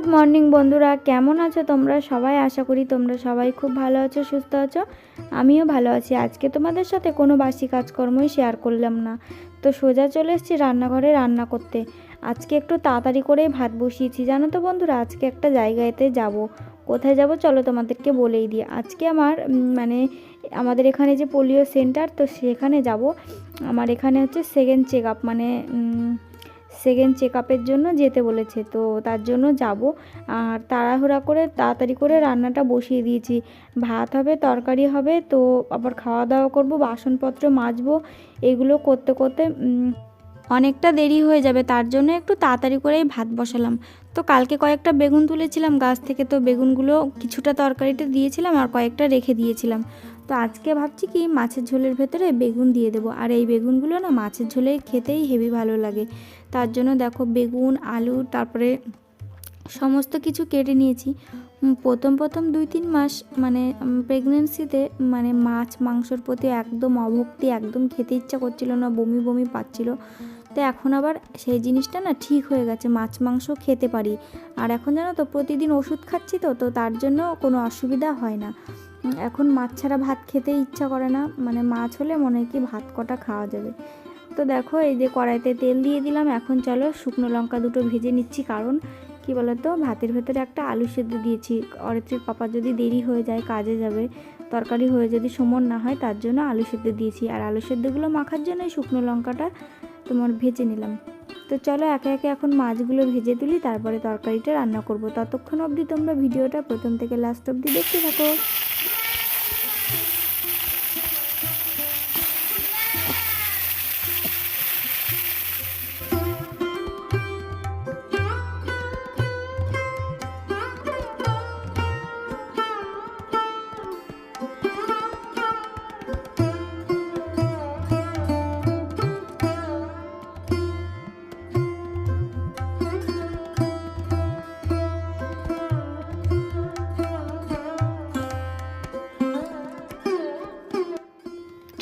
Good morning বন্ধুরা, কেমন আছো তোমরা? সবাই আশা করি তোমরা সবাই খুব ভালো আছো, সুস্থ আছো। আমিও ভালো আছি। আজকে তোমাদের সাথে কোনো বাসি কাজকর্মই শেয়ার করলাম না। তো সোজা চলে এসেছি রান্নাঘরে রান্না করতে। আজকে একটু তাড়াতাড়ি করে ভাত বসিয়েছি। জানো তো বন্ধুরা, আজকে একটা জায়গাতে যাব। কোথায় যাব চলো তোমাদেরকে বলেই দিই। আজকে আমার মানে আমাদের এখানে যে পোলিও সেন্টার, তো সেখানে যাব। আমার এখানে হচ্ছে সেকেন্ড চেক আপ মানে সেকেন্ড চেক আপের জন্য যেতে বলেছে। তো তার জন্য যাব। আর তাড়াহুড়া করে তাড়াতাড়ি করে রান্নাটা বসিয়ে দিয়েছি। ভাত হবে, তরকারি হবে, তো আবার খাওয়া দাওয়া করব, বাসনপত্র মাজবো, এগুলো করতে করতে অনেকটা দেরি হয়ে যাবে। তার জন্য একটু তাড়াতাড়ি করেই ভাত বসালাম। তো কালকে কয়েকটা বেগুন তুলেছিলাম, গাছ থেকে তো বেগুনগুলো কিছুটা তরকারিতে দিয়েছিলাম আর কয়েকটা রেখে দিয়েছিলাম। তো আজকে ভাবছি কি, মাছের ঝোলের ভেতরে বেগুন দিয়ে দেবো। আর এই বেগুনগুলো না মাছের ঝোলে খেতেই হেভি ভালো লাগে। তার জন্য দেখো বেগুন, আলু, তারপরে সমস্ত কিছু কেটে নিয়েছি। প্রথম প্রথম দুই তিন মাস মানে প্রেগনেন্সিতে মানে মাছ, মাংসর প্রতি একদম অভক্তি, একদম খেতে ইচ্ছা করছিল না, বমি বমি পাচ্ছিল। তো এখন আবার সেই জিনিসটা না ঠিক হয়ে গেছে, মাছ, মাংস খেতে পারি। আর এখন জানো তো, প্রতিদিন ওষুধ খাচ্ছি তো তো তার জন্য কোনো অসুবিধা হয় না। এখন মাছ ছাড়া ভাত খেতে ইচ্ছা করে না মানে মাছ হলে মনে হয় কি ভাত কটা খাওয়া যাবে। তো দেখো, এই যে কড়াইতে তেল দিয়ে দিলাম। এখন চলো শুকনো লঙ্কা দুটো ভেজে নিচ্ছি। কারণ কি বলতো, ভাতের ভেতরে একটা আলু সেদ্ধ দিয়েছি। অরিত্রীর পাপা যদি দেরি হয়ে যায়, কাজে যাবে, তরকারি হয়ে যদি সমন না হয়, তার জন্য আলু সেদ্ধ দিয়েছি। আর আলু সেদ্ধগুলো মাখার জন্য শুকনো লঙ্কাটা তোমার ভেজে নিলাম। তো চলো, একে একে এখন মাছগুলো ভেজে তুলি, তারপরে তরকারিটা রান্না করব। ততক্ষণ অবধি তোমরা ভিডিওটা প্রথম থেকে লাস্ট অবধি দেখতে থাকো।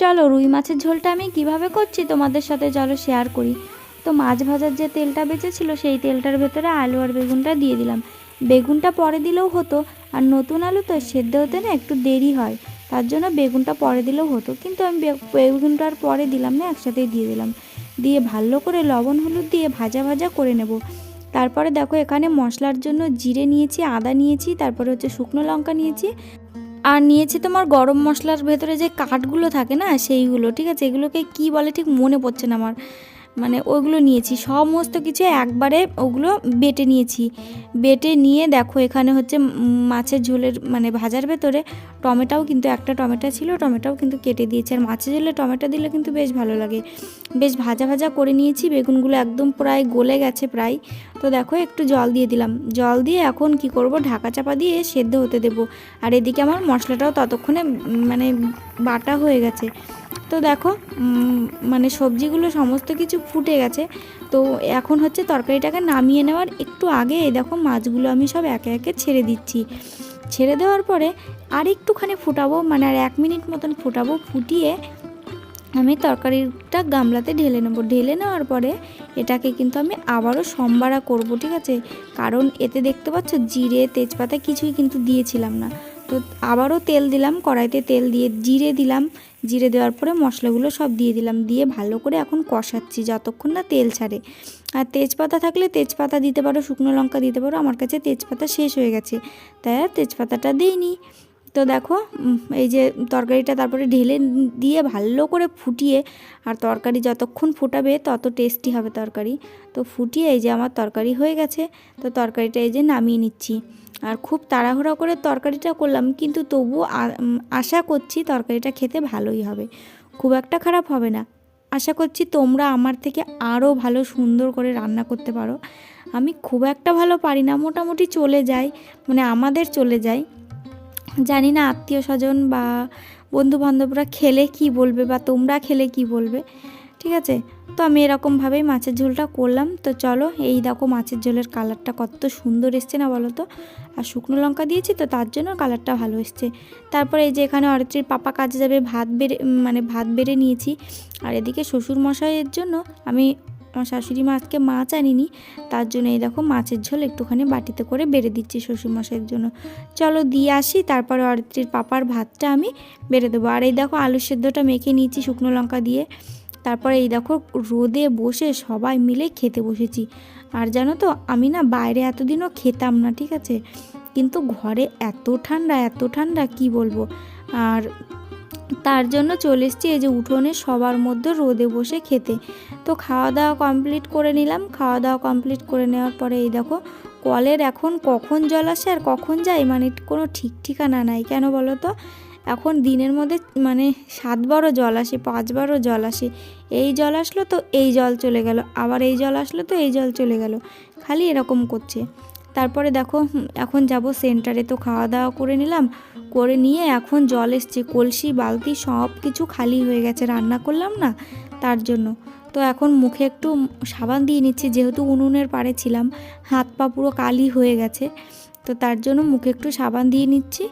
চলো রুই মাছের ঝোলটা আমি কীভাবে করছি তোমাদের সাথে চলো শেয়ার করি। তো মাছ ভাজার যে তেলটা বেঁচেছিল, সেই তেলটার ভেতরে আলু আর বেগুনটা দিয়ে দিলাম। বেগুনটা পরে দিলেও হতো, আর নতুন আলু তো সেদ্ধ হতে না একটু দেরি হয়, তার জন্য বেগুনটা পরে দিলেও হতো। কিন্তু আমি বেগুনটা আর পরে দিলাম না, একসাথেই দিয়ে দিলাম। দিয়ে ভালো করে লবণ হলুদ দিয়ে ভাজা ভাজা করে নেব। তারপরে দেখো এখানে মশলার জন্য জিরে নিয়েছি, আদা নিয়েছি, তারপরে হচ্ছে শুকনো লঙ্কা নিয়েছি। আর নিয়েছি তোমার গরম মশলার ভেতরে যে কাঠগুলো থাকে না, সেইগুলো, ঠিক আছে? এগুলোকে কি বলে ঠিক মনে পড়ছে না আমার। মানে ওইগুলো নিয়েছি। সমস্ত কিছু একবারে ওগুলো বেটে নিয়েছি। বেটে নিয়ে দেখো এখানে হচ্ছে মাছের ঝোলের মানে ভাজার ভেতরে টমেটোও কিন্তু একটা টমেটো ছিল, টমেটোও কিন্তু কেটে দিয়েছি। আর মাছের ঝোলে টমেটো দিলে কিন্তু বেশ ভালো লাগে। বেশ ভাজা ভাজা করে নিয়েছি, বেগুনগুলো একদম প্রায় গলে গেছে প্রায়। তো দেখো একটু জল দিয়ে দিলাম। জল দিয়ে এখন কি করব? ঢাকা চাপা দিয়ে সেদ্ধ হতে দেবো। আর এদিকে আমার মশলাটাও ততক্ষণে মানে বাটা হয়ে গেছে। তো দেখো মানে সবজিগুলো সমস্ত কিছু ফুটে গেছে। তো এখন হচ্ছে তরকারিটাকে নামিয়ে নেওয়ার একটু আগে দেখো মাছগুলো আমি সব একে একে ছেড়ে দিচ্ছি। ছেড়ে দেওয়ার পরে আর একটুখানি ফুটাবো মানে আর এক মিনিট মতন ফুটাবো, ফুটিয়ে আমি তরকারিটা গামলাতে ঢেলে নেব। ঢেলে নেওয়ার পরে এটাকে কিন্তু আমি আবারও সম্বারা করব, ঠিক আছে? কারণ এতে দেখতে পাচ্ছ, জিরে, তেজপাতা কিছুই কিন্তু দিয়েছিলাম না। তো আবারও তেল দিলাম, কড়াইতে তেল দিয়ে জিরে দিলাম। জিরে দেওয়ার পরে মশলাগুলো সব দিয়ে দিলাম, দিয়ে ভালো করে এখন কষাচ্ছি যতক্ষণ না তেল ছাড়ে। আর তেজপাতা থাকলে তেজপাতা দিতে পারো, শুকনো লঙ্কা দিতে পারো, আমার কাছে তেজপাতা শেষ হয়ে গেছে। তাই আর তেজপাতাটা দিইনি। তো দেখো এই যে তরকারিটা তারপরে ঢেলে দিয়ে ভালো করে ফুটিয়ে, আর তরকারি যতক্ষণ ফুটাবে তত টেস্টি হবে তরকারি। তো ফুটিয়ে এই যে আমার তরকারি হয়ে গেছে, তো তরকারিটা এই যে নামিয়ে নিচ্ছি। আর খুব তাড়াহুড়া করে তরকারিটা করলাম, কিন্তু তবু আশা করছি তরকারিটা খেতে ভালোই হবে। খুব একটা খারাপ হবে না। আশা করছি তোমরা আমার থেকে আরও ভালো সুন্দর করে রান্না করতে পারো। আমি খুব একটা ভালো পারি না, মোটামুটি চলে যাই মানে আমাদের চলে যায় জানি না আত্মীয় স্বজন বা বন্ধু বান্ধবরা খেলে কি বলবে বা তোমরা খেলে কি বলবে, ঠিক আছে? তো আমি এরকমভাবেই মাছের ঝোলটা করলাম। তো চলো, এই দেখো মাছের ঝোলের কালারটা কত সুন্দর এসছে না বলো তো? আর শুকনো লঙ্কা দিয়েছি তো তার জন্য কালারটা ভালো এসছে। তারপরে এই যে এখানে অরিত্রীর পাপা কাজে যাবে, ভাত বেড়ে মানে ভাত বেড়ে নিয়েছি। আর এদিকে শ্বশুর মশাইয়ের জন্য আমি আমার শাশুড়ি মা আজকে মাছ আনিনি, তার জন্য এই দেখো মাছের ঝোল একটুখানি বাটিতে করে বেড়ে দিচ্ছি শ্বশুরমশাইয়ের জন্য। চলো দিয়ে আসি, তারপরে অরিত্রীর পাপার ভাতটা আমি বেড়ে দেবো। আর এই দেখো আলু সেদ্ধটা মেখে নিয়েছি শুকনো লঙ্কা দিয়ে। তারপরে এই দেখো রোদে বসে সবাই মিলে খেতে বসেছি। আর জানো তো, আমি না বাইরে এতদিনও খেতাম না, ঠিক আছে? কিন্তু ঘরে এত ঠান্ডা এত ঠান্ডা, কি বলব? আর তার জন্য চলে এসেছি এই যে উঠোনে সবার মধ্যে রোদে বসে খেতে। তো খাওয়া দাওয়া কমপ্লিট করে নিলাম। খাওয়া দাওয়া কমপ্লিট করে নেওয়ার পরে এই দেখো, কলের এখন কখন জল আসে আর কখন যায় মানে কোনো ঠিক ঠিকানা নাই। কেন বলো তো? এখন দিনের মধ্যে মানে সাতবারও জল আসে, পাঁচবারও জল আসে। এই জল আসলো তো এই জল চলে গেল। আবার এই জল আসলো তো এই জল চলে গেল। খালি এরকম করছে। তারপরে দেখো এখন যাব সেন্টারে তো খাওয়া দাওয়া করে নিলাম, করে নিয়ে এখন জল এসছে, কলসি, বালতি সব কিছু খালি হয়ে গেছে, রান্না করলাম না তার জন্য। তো এখন মুখে একটু সাবান দিয়ে নিচ্ছি, যেহেতু উনুনের পাড়ে ছিলাম, হাত পা পুরো কালি হয়ে গেছে। তো তার জন্য মুখে একটু সাবান দিয়ে নিচ্ছি,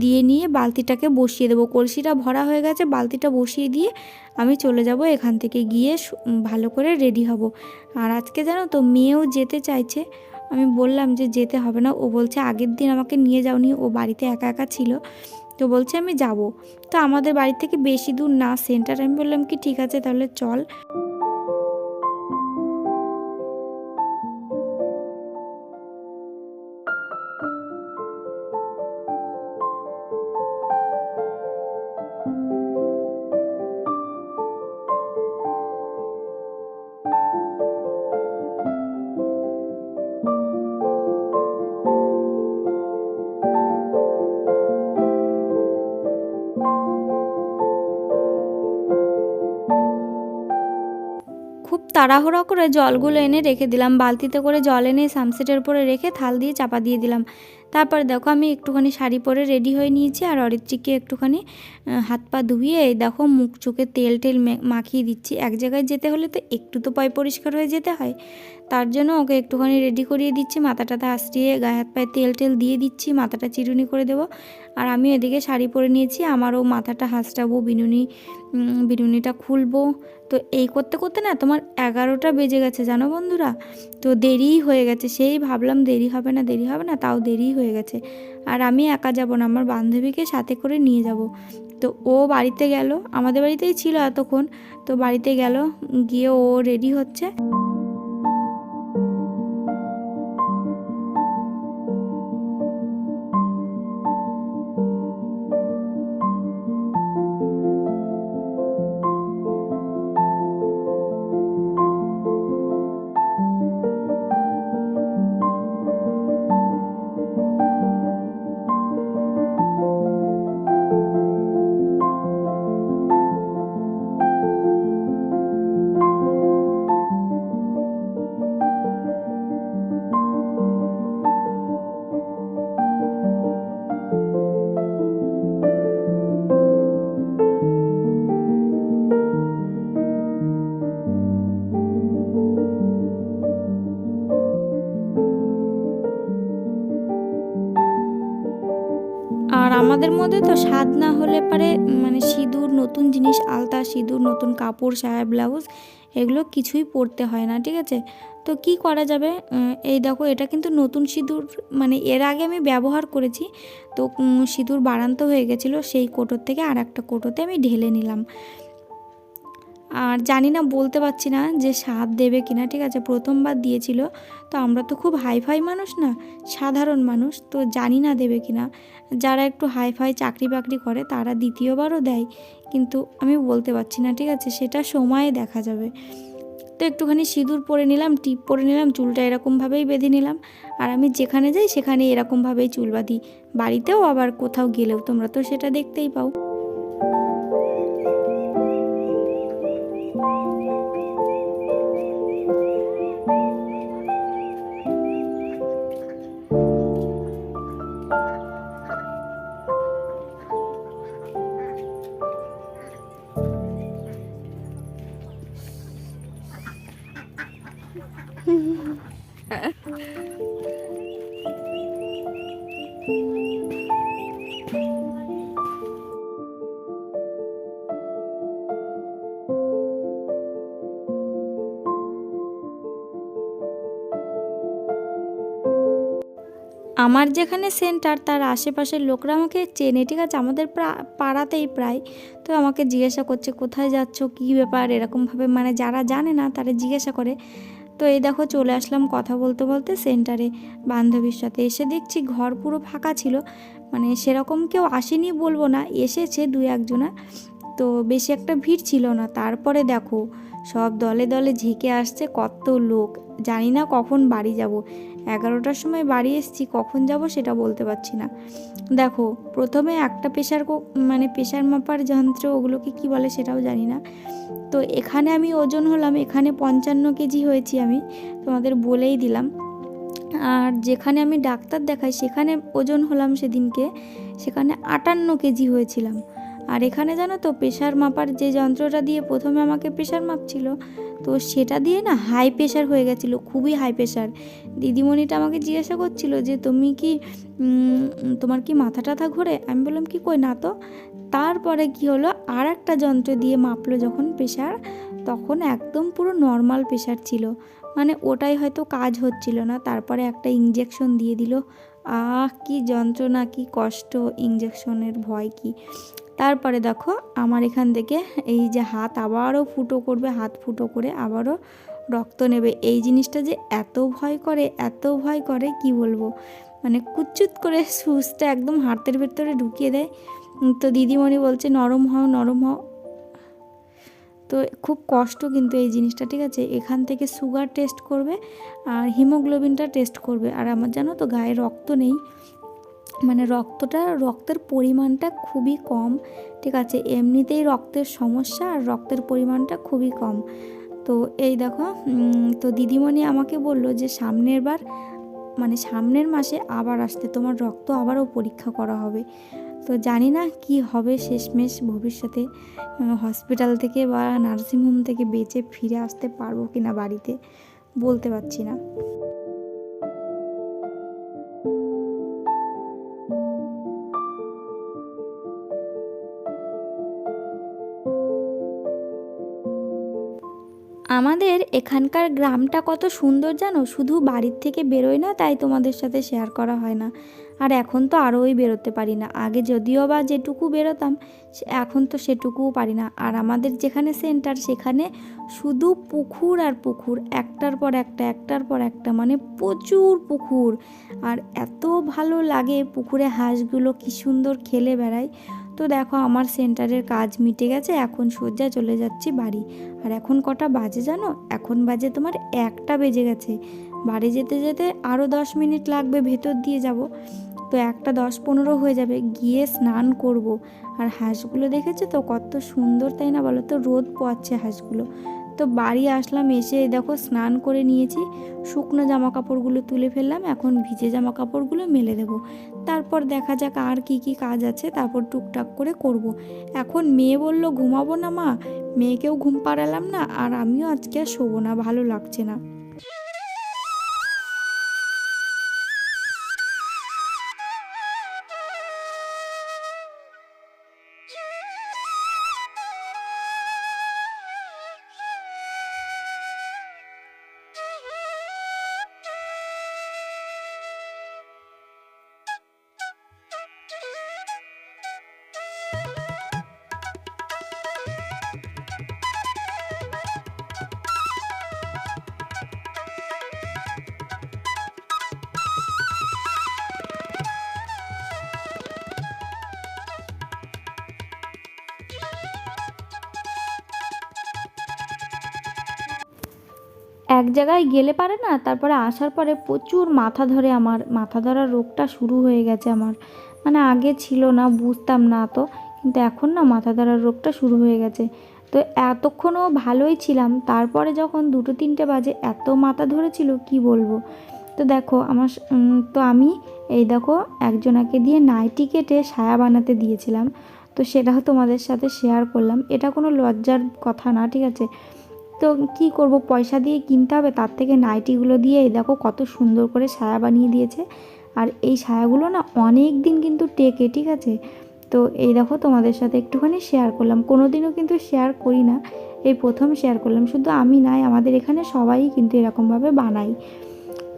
দিয়ে নিয়ে বালতিটাকে বসিয়ে দেবো। কলসিটা ভরা হয়ে গেছে, বালতিটা বসিয়ে দিয়ে আমি চলে যাব এখান থেকে গিয়ে ভালো করে রেডি হব। আর আজকে জানো তো, মেয়েও যেতে চাইছে আমি বললাম যে যেতে হবে না। ও বলছে, আগের দিন আমাকে নিয়ে যাওনি, ও বাড়িতে একা একা ছিল। তো বলছে, আমি যাব। তো আমাদের বাড়ি থেকে বেশি দূর না, সেন্টার। আমি বললাম, কি ঠিক আছে, তাহলে চল। খুব তাড়াহুড়ো করে জলগুলো এনে রেখে দিলাম। বালতিতে করে জল এনে সানসেটের উপরে রেখে থাল দিয়ে চাপা দিয়ে দিলাম। তারপরে দেখো আমি একটুখানি শাড়ি পরে রেডি হয়ে নিয়েছি আর অরিত্রিকে একটুখানি হাত পা ধুয়ে দেখো মুখ চোখে তেল টেল মাখিয়ে দিচ্ছি। এক জায়গায় যেতে হলে তো একটু তো পয় পরিষ্কার হয়ে যেতে হয়। তার জন্য ওকে একটুখানি রেডি করিয়ে দিচ্ছি, মাথাটাতে আশ্রিয়ে গায়ে হাত পায়ে তেল টেল দিয়ে দিচ্ছি, মাথাটা চিরুনি করে দেবো। আর আমি এদিকে শাড়ি পরে নিয়েছি, আমারও মাথাটা হাসটাবো বিনুনি বিনুনিটা খুলবো। তো এই করতে করতে না তোমার এগারোটা বেজে গেছে, জানো বন্ধুরা? তো দেরিই হয়ে গেছে, সেই ভাবলাম দেরি হবে না, দেরি হবে না, তাও দেরি হয়ে গেছে। আর আমি একা যাব না, আমার বান্ধবীকে সাথে করে নিয়ে যাব। তো ও বাড়িতে গেল, আমাদের বাড়িতেই ছিল এতক্ষণ, তো বাড়িতে গেল, গিয়ে ও রেডি হচ্ছে। আমাদের মধ্যে তো স্বাদ না হলে পারে মানে সিঁদুর, নতুন জিনিস আলতা, সিঁদুর, নতুন কাপড়, সায়া, ব্লাউজ, এগুলো কিছুই পরতে হয় না, ঠিক আছে? তো কি করা যাবে? এই দেখো, এটা কিন্তু নতুন সিঁদুর মানে এর আগে আমি ব্যবহার করেছি, তো সিঁদুর বাড়ান্ত হয়ে গেছিল, সেই কোটোর থেকে আর একটা কোটোতে আমি ঢেলে নিলাম। আর জানি না, বলতে পারছি না যে স্বাদ দেবে কিনা, ঠিক আছে? প্রথমবার দিয়েছিল, তো আমরা তো খুব হাইফাই মানুষ না, সাধারণ মানুষ, তো জানি না দেবে কিনা। যারা একটু হাইফাই চাকরি বাকরি করে, তারা দ্বিতীয়বারও দেয়, কিন্তু আমি বলতে পারছি না, ঠিক আছে? সেটা সময়ে দেখা যাবে। তো একটুখানি সিঁদুর পরে নিলাম, টিপ পরে নিলাম, চুলটা এরকমভাবেই বেঁধে নিলাম। আর আমি যেখানে যাই, সেখানে এরকমভাবেই চুল বাঁধি। বাড়িতেও আবার কোথাও গেলেও তোমরা তো সেটা দেখতেই পাও। আমার যেখানে সেন্টার তার আশেপাশের লোকরা আমাকে চেনে, ঠিক আছে? আমাদের পাড়াতেই প্রায়। তো আমাকে জিজ্ঞাসা করছে, কোথায় যাচ্ছ? কী ব্যাপার? এরকমভাবে মানে যারা জানে না, তারা জিজ্ঞাসা করে। তো এই দেখো, চলে আসলাম কথা বলতে বলতে সেন্টারে বান্ধবীর সাথে এসে দেখছি, ঘর পুরো ফাঁকা ছিল। মানে সেরকম কেউ আসেনি বলব না, এসেছে দু একজনা। তো বেশি একটা ভিড় ছিল না। তারপরে দেখো, সব দলে দলে ঝেঁকে আসছে কত লোক। জানি না কখন বাড়ি যাব। এগারোটার সময় বাড়ি এসেছি, কখন যাব সেটা বলতে পারছি না। দেখো, প্রথমে একটা প্রেশার মানে প্রেশার মাপার যন্ত্র ওগুলোকে কি বলে সেটাও জানি না। তো এখানে আমি ওজন হলাম, এখানে পঞ্চান্ন কেজি হয়েছি আমি, তোমাদের বলেই দিলাম। আর যেখানে আমি ডাক্তার দেখাই, সেখানে ওজন হলাম সেদিনকে, সেখানে আটান্ন কেজি হয়েছিলাম। আর এখানে জানো তো প্রেশার মাপার যে যন্ত্রটা দিয়ে প্রথমে আমাকে প্রেশার মাপছিল, তো সেটা দিয়ে না হাই প্রেশার হয়ে গেছিল, খুবই হাই প্রেশার দিদিমণিটা আমাকে জিজ্ঞাসা করছিল যে, তুমি কি তোমার কি মাথা টাথা ঘোরে? আমি বললাম, কি কই না তো। তারপরে কি হলো আর একটা যন্ত্র দিয়ে মাপলো যখন প্রেশার তখন একদম পুরো নর্মাল প্রেশার ছিল। মানে ওটাই হয়তো কাজ হচ্ছিল না, তারপরে একটা ইঞ্জেকশন দিয়ে দিল। আহ, কি যন্ত্রণা, কি কষ্ট ইঞ্জেকশনের ভয় কি। তারপরে দেখো আমার এখান থেকে এই যে হাত আবারও ফুটো করবে, হাত ফুটো করে আবারও রক্ত নেবে। এই জিনিসটা যে এত ভয় করে, এত ভয় করে, কি বলব? মানে কুচুত করে সুচটা একদম হাতের ভেতরে ঢুকিয়ে দেয়। তো দিদিমণি বলছে, নরম হও নরম হও। তো খুব কষ্ট কিন্তু এই জিনিসটা, ঠিক আছে? এখান থেকে সুগার টেস্ট করবে আর হিমোগ্লোবিনটা টেস্ট করবে। আর আমার জানো তো গায়ে রক্ত নেই। মানে রক্তটা, রক্তের পরিমাণটা খুবই কম, ঠিক আছে? এমনিতেই রক্তের সমস্যা আর রক্তের পরিমাণটা খুবই কম। তো এই দেখো তো দিদিমণি আমাকে বলল যে সামনের বার মানে সামনের মাসে আবার আসতে, তোমার রক্ত আবারও পরীক্ষা করা হবে। তো জানি না কি হবে শেষমেশ, ভবিষ্যতে হসপিটাল থেকে বা নার্সিংহোম থেকে বেঁচে ফিরে আসতে পারব কি না বাড়িতে, বলতে পারছি না। আমাদের এখানকার গ্রামটা কত সুন্দর জানো? শুধু বাড়ির থেকে বেরোয় না, তাই তোমাদের সাথে শেয়ার করা হয় না। আর এখন তো আরোই বেরোতে পারি না। আগে যদিও বা যেটুকু বেরোতাম এখন তো সেটুকুও পারি না। আর আমাদের যেখানে সেন্টার সেখানে শুধু পুকুর আর পুকুর। একটার পর একটা, একটার পর একটা মানে প্রচুর পুকুর। আর এত ভালো লাগে পুকুরে হাঁসগুলো, কি সুন্দর খেলে বেড়ায়। তো দেখো আমার সেন্টারের কাজ মিটে গেছে, এখন সোজা চলে যাচ্ছি বাড়ি। আর এখন কটা বাজে জানো? এখন বাজে তোমার একটা বেজে গেছে। বাড়ি যেতে যেতে আরও দশ মিনিট লাগবে ভেতর দিয়ে যাব। তো একটা দশ পনেরো হয়ে যাবে, গিয়ে স্নান করব। আর হাঁসগুলো দেখেছ তো কত সুন্দর তাই না বলো তো? রোদ পোয়াচ্ছে হাঁসগুলো। তো বাড়ি আসলাম, এসে দেখো স্নান করে নিয়েছি। শুকনো জামা কাপড়গুলো তুলে ফেললাম, এখন ভিজে জামা কাপড়গুলো মেলে দেব। তারপর দেখা যাক আর কি কি কাজ আছে, তারপর টুকটাক করে করব। এখন মেয়ে বলল, ঘুমাবো না মা। মেয়েকেও ঘুম পাড়ালাম না, আর আমিও আজকে আর শোবো না, ভালো লাগছে না। এক জায়গায় গেলে পারে না, তারপরে আসার পরে প্রচুর মাথা ধরে আমার, মাথা ধরার রোগটা শুরু হয়ে গেছে আমার। মানে আগে ছিল না, বুঝতাম না তো, কিন্তু এখন না মাথা ধরার রোগটা শুরু হয়ে গেছে। তো এতক্ষণও ভালোই ছিলাম, তারপরে যখন দুটো তিনটে বাজে এত মাথা ধরেছিল, কি বলব? তো দেখো, আমার তো আমি, এই দেখো, একজনাকে দিয়ে নাইটি কেটে সায়া বানাতে দিয়েছিলাম। তো সেটাও তোমাদের সাথে শেয়ার করলাম। এটা কোনো লজ্জার কথা না, ঠিক আছে? তো কি করব? পয়সা দিয়ে কিনতে হবে, তার থেকে নাইটিগুলো দিয়ে, এই দেখো কত সুন্দর করে সায়া বানিয়ে দিয়েছে। আর এই সায়াগুলো না অনেক দিন কিন্তু টেকে, ঠিক আছে? তো এই দেখো তোমাদের সাথে একটুখানি শেয়ার করলাম। কোনো দিনও কিন্তু শেয়ার করি না। এই প্রথম শেয়ার করলাম। শুধু আমি নাই, আমাদের এখানে সবাই কিন্তু এরকমভাবে বানাই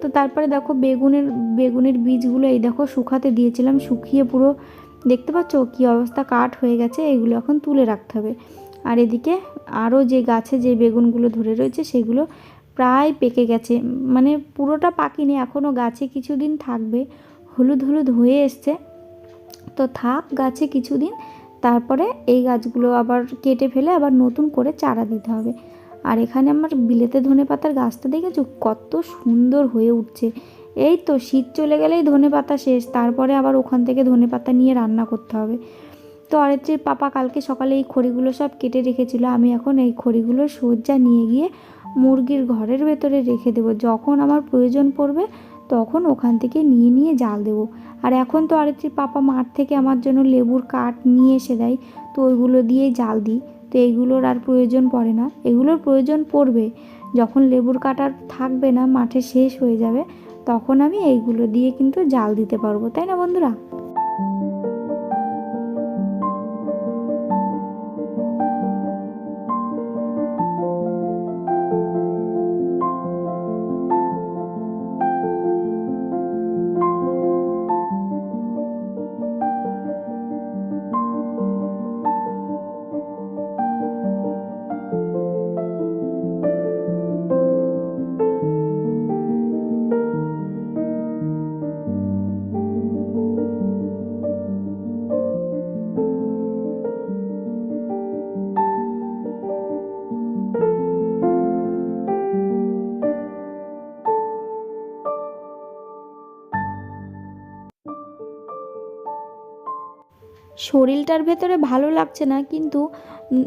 তো তারপরে দেখো বেগুনের বেগুনের বীজগুলো এই দেখো শুকাতে দিয়েছিলাম। শুকিয়ে পুরো, দেখতে পাচ্ছ কী অবস্থা? কাঠ হয়ে গেছে, এগুলো এখন তুলে রাখতে হবে। আর এদিকে আরও যে গাছে যে বেগুনগুলো ধরে রয়েছে, সেগুলো প্রায় পেকে গেছে। মানে পুরোটা পাকিনি এখনও গাছে কিছুদিন থাকবে। হলুদ হলুদ হয়ে এসছে। তো থাক, গাছে কিছুদিন, তারপরে এই গাছগুলো আবার কেটে ফেলে আবার নতুন করে চারা দিতে হবে। আর এখানে আমার বিলেতে ধনে পাতার গাছটা দেখেছ? কত সুন্দর হয়ে উঠছে। এই তো শীত চলে গেলেই ধনে পাতা শেষ, তারপরে আবার ওখান থেকে ধনে পাতা নিয়ে রান্না করতে হবে। তো অরিত্রীর পাপা কালকে সকালে এই খড়িগুলো সব কেটে রেখেছিল। আমি এখন এই খড়িগুলো সজ্জা নিয়ে গিয়ে মুরগির ঘরের ভেতরে রেখে দেবো। যখন আমার প্রয়োজন পড়বে তখন ওখান থেকে নিয়ে নিয়ে জাল দেবো। আর এখন তো অরিত্রীর পাপা মাঠ থেকে আমার জন্য লেবুর কাঠ নিয়ে এসে দেয়। তো ওইগুলো দিয়েই জাল দিই। তো এইগুলোর আর প্রয়োজন পড়ে না। এগুলোর প্রয়োজন পড়বে। যখন লেবুর কাঠ আর থাকবে না, মাঠে শেষ হয়ে যাবে, তখন আমি এইগুলো দিয়ে কিন্তু জাল দিতে পারব। তাই না বন্ধুরা? শরীরটার ভেতরে ভালো লাগছে না, কিন্তু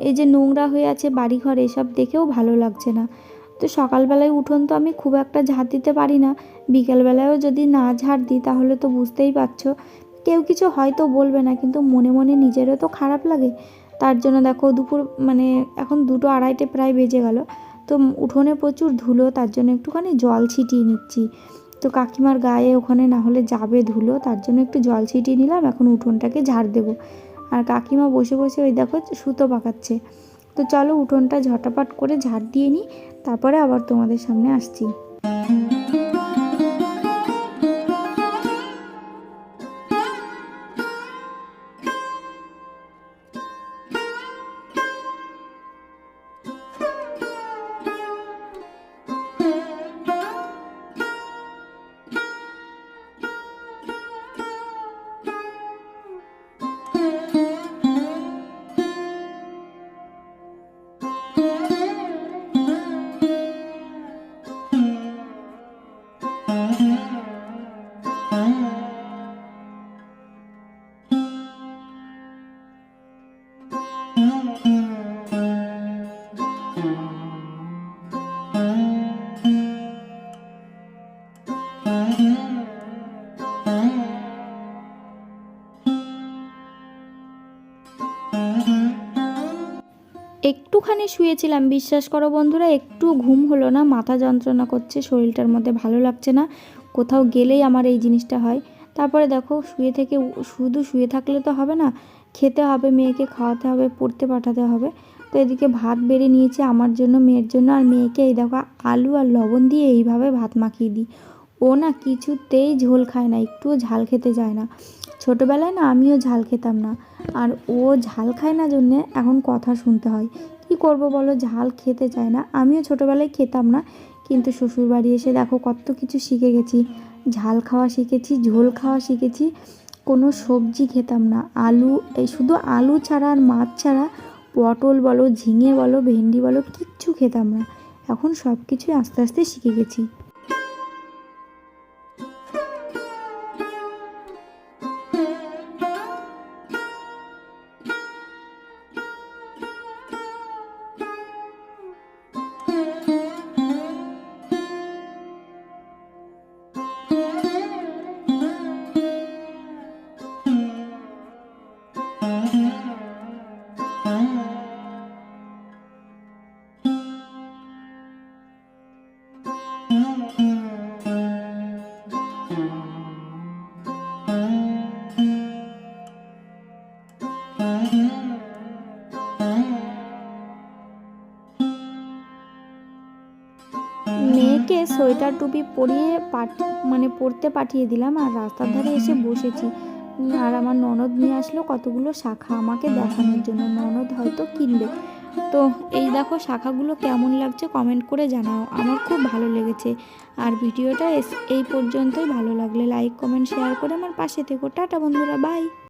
এই যে নোংরা হয়ে আছে বাড়িঘর, এসব দেখেও ভালো লাগছে না। তো সকালবেলায় উঠোন তো আমি খুব একটা ঝাঁট দিতে পারি না। বিকেলবেলায়ও যদি না ঝাড় দিই, তাহলে তো বুঝতেই পারছ। কেউ কিছু হয়তো বলবে না, কিন্তু মনে মনে নিজেরও তো খারাপ লাগে। তার জন্য দেখো দুপুর মানে এখন দুটো আড়াইটে প্রায় বেজে গেল। তো উঠোনে প্রচুর ধুলো, তার জন্য একটুখানি জল ছিটিয়ে নিচ্ছি। তো কাকিমার গায়ে ওখানে না হলে যাবে ধুলো, তার জন্য একটু জল ছিটিয়ে নিলাম, এখন উঠোনটাকে ঝাড় দেব। আর কাকিমা বসে বসে ওই দেখো সুতো পাকাচ্ছে। তো চলো উঠোনটা ঝটাপাট করে ঝাড় দিয়ে নিই, তারপরে আবার তোমাদের সামনে আসছি। একটুখানি শুয়েছিলাম। বিশ্বাস করো বন্ধুরা, একটু ঘুম হলো না, মাথা যন্ত্রণা করছে, শরীরটার মধ্যে ভালো লাগছে না, কোথাও গেলেই আমার এই জিনিসটা হয়। তারপরে দেখো, শুয়ে থেকে শুধু শুয়ে থাকলে তো হবে না, খেতে হবে, মেয়েকে খাওয়াতে হবে, পড়তে পাঠাতে হবে। তো এদিকে ভাত বেড়ে নিয়েছি আমার জন্য, মেয়ের জন্য, আর মেয়েকে এই দেখো, আলু আর লবণ দিয়ে এইভাবে ভাত মাখিয়ে দিই। ও না কিছুতেই ঝোল খায় না, একটুও ঝাল খেতে যায় না। ছোটোবেলায় না আমিও ঝাল খেতাম না, আর ও ঝাল খায় না জন্যে এখন কথা শুনতে হয়। কি করব বলো? ঝাল খেতে চায় না। আমিও ছোটোবেলায় খেতাম না। কিন্তু শ্বশুরবাড়ি এসে দেখো কত কিছু শিখে গেছি। ঝাল খাওয়া শিখেছি, ঝোল খাওয়া শিখেছি। কোনো সবজি খেতাম না। আলু, এই শুধু আলু ছাড়া আর মাছ ছাড়া, পটল বলো, ঝিঙে বলো, ভেন্ডি বলো, কিচ্ছু খেতাম না। এখন সব কিছুই আস্তে আস্তে শিখে গেছি। সোয়েটার টুপি পরিয়ে পাঠ মানে পড়তে পাঠিয়ে দিলাম আর রাস্তার ধারে এসে বসেছি। আর আমার ননদ নিয়ে আসলো কতগুলো শাখা আমাকে দেখানোর জন্য। ননদ হয়তো কিনবে। তো এই দেখো শাখাগুলো কেমন লাগছে কমেন্ট করে জানাও। আমার খুব ভালো লেগেছে। আর ভিডিওটা এই পর্যন্তই। ভালো লাগলে লাইক, কমেন্ট, শেয়ার করে আমার পাশে থেকো। টাটা বন্ধুরা, বাই।